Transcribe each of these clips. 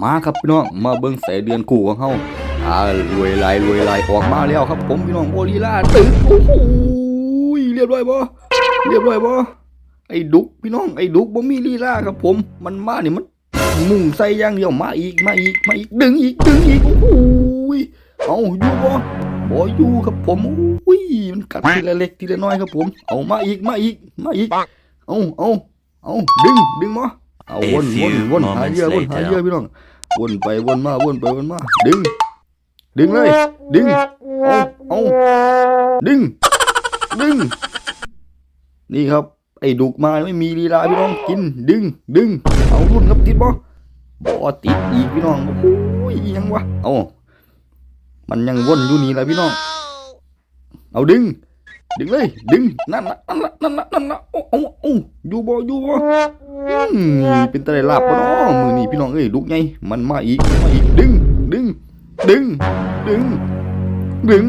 มาครับพี่น้องมาเบิ่งแสเดือนกูของเฮาอ่ารวยหลายรวยหลายออกมาแล้วครับ ผมพี่น้องโอลีลาตึกโอ้โหเรียบร้อยบ่เรียบร้อยบ่ไอ้ดุกพี่น้องไอ้ดุกบ่มีลีลาครับผม มันมานี่มันมุ่งใส่อย่างเดียวมาอีกมาอีกมาอีกดึงอีกดึงอีกโอ้โหเอาอยู่บ่บ่อยู่ครับผมโอ้ยมันกัดทีละเล็กทีละน้อยครับผม เอามาอีกมาอีกมาอีกเอาเอาเอาดึงดึงมา เอาวนวนวน หาเหยื่อวนหาเหยื่อพี่น้องวนไปวนมาวนไปวนมา ดึง ดึงเลย ดึงเอาเอาดึง ดึง นี่ครับ ไอ้ดุกมาไม่มีลีลาพี่น้องกิน ดึง ดึง เอารุ่นครับติดบ่บ่ติดอีกพี่น้องโอ้ยอิหยังวะเอามันยังวนอยู่นี่แหละพี่น้อง เอาดึง ดึงเลย ดึง นั่นละนั่นละนั่นละนั่นละโอ้เอาเอาอยู่บ่อยู่บ่อืมเป็นตะไลลาบปะเนาะมือนี่พี่น้องเอ้ยลุกไงมันมาอีกมาอีก ดึง ดึง ดึง ดึง ดึง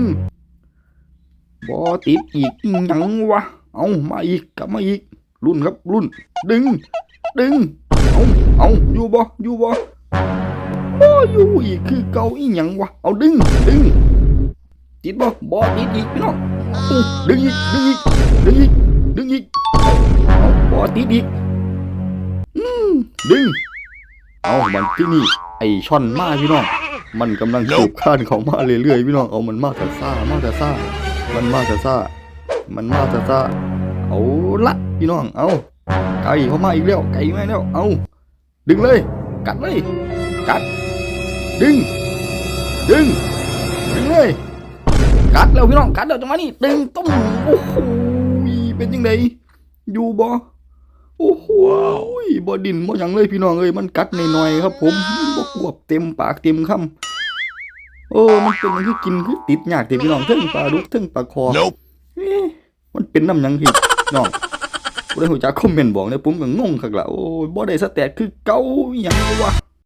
บอติดอีกหยังวะ เอามาอีกกลับมาอีก รุ่นครับรุ่น ดึง ดึง เอาเอาอยู่บ่อยู่บ่บ่อยู่อีกคือเก่าอีหยังวะ เอาดึง ดึง ติดบ่บ่ติดอีกพี่น้อง ดึงอีก ดึงอีก ดึงอีก ดึงอีกเอาบ่ติดอีกดึง เอามันที่นี่ ไอช่อนมาพี่น้อง มันกำลังสืบคานของมาเรื่อยๆพี่น้อง เอามันมาแต่ซ่า มาแต่ซ่า มันมาแต่ซ่า มันมาแต่ซ่า เอาละพี่น้อง เอาไก่เขามาอีกแล้ว ไก่มาแล้ว เอาดึงเลย กัดเลย กัด ดึง ดึง ดึงเลย กัดแล้วพี่น้องกัดแล้วจังหวะนี้ดึงตุ้มโอ้โหเป็นยังไงอยู่บ่โอ้โหบ่ดินบ่หยังเลยพี่น้องเอ้ยมันกัดหน่อยๆครับผมบ่กวบเต็มปากเต็มคำโอ้มันเป็นมันคือกินคือติดยากแต่พี่น้องเทั้งปลาดุกเทั้งปลาคอ Nope. เอ๊ะมันเป็นน้ำหยังพี่น้องบ่ได้ฮู้จักคอมเมนต์บอกเนี่ยผมก็งงคักละโอ้ยบ่ได้สแตทคือเก่าอหยังวะ